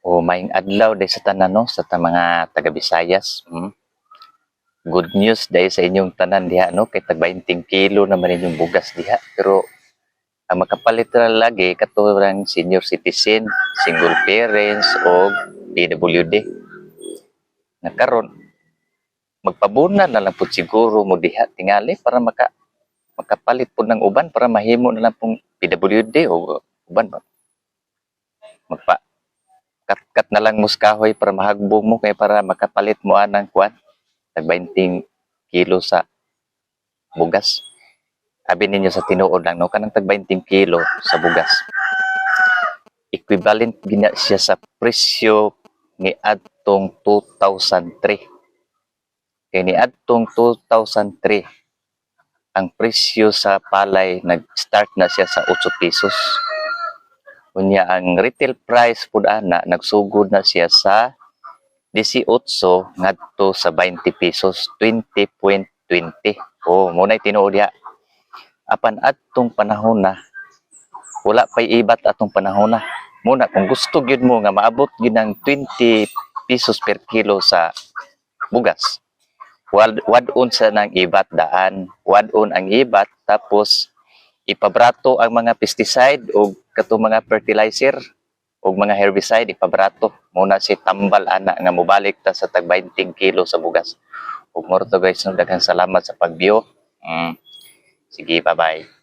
O maing adlaw day sa tanan no sa mga taga Visayas. Mm. Good news dahil sa inyong tanan diha no kay tag 20 kilo naman inyong bugas diha pero ang makapalit ra lagi katulad senior citizen, single parents o PWD. Nakaron magpabuna na lang pud siguro mo diha tingali para maka makapalit po ng uban para mahimo na lang pong PWD o uban ba. Magpa kat-kat na lang muskahoy para mahagbong mo kay para makapalit mo anang kuan tag 20 kilo sa bugas. Sabi ninyo sa tinuod lang no kanang tag 20 kilo sa bugas. Equivalent gina siya sa presyo ni adtong 2003. Kay ni adtong 2003 ang presyo sa palay nag-start na siya sa 8 pesos. Unya ang retail price pud ana nagsugod na siya sa 18 ngadto sa 20 pesos 20.20. Oh, mo na tinuod diha. Apan adtong panahon na wala pay ibat atong panahon na. Muna kung gusto gyud mo nga maabot gyud ng 20 pesos per kilo sa bugas. Wad wadon sa nang ibat daan, wadon ang ibat tapos ipabrato ang mga pesticide o kato mga fertilizer o mga herbicide ipabrato muna si tambal ana nga mobalik ta sa tag 20 kilo sa bugas. Ug mo to guys no? Daghang salamat sa pagbiyo mm. sige bye bye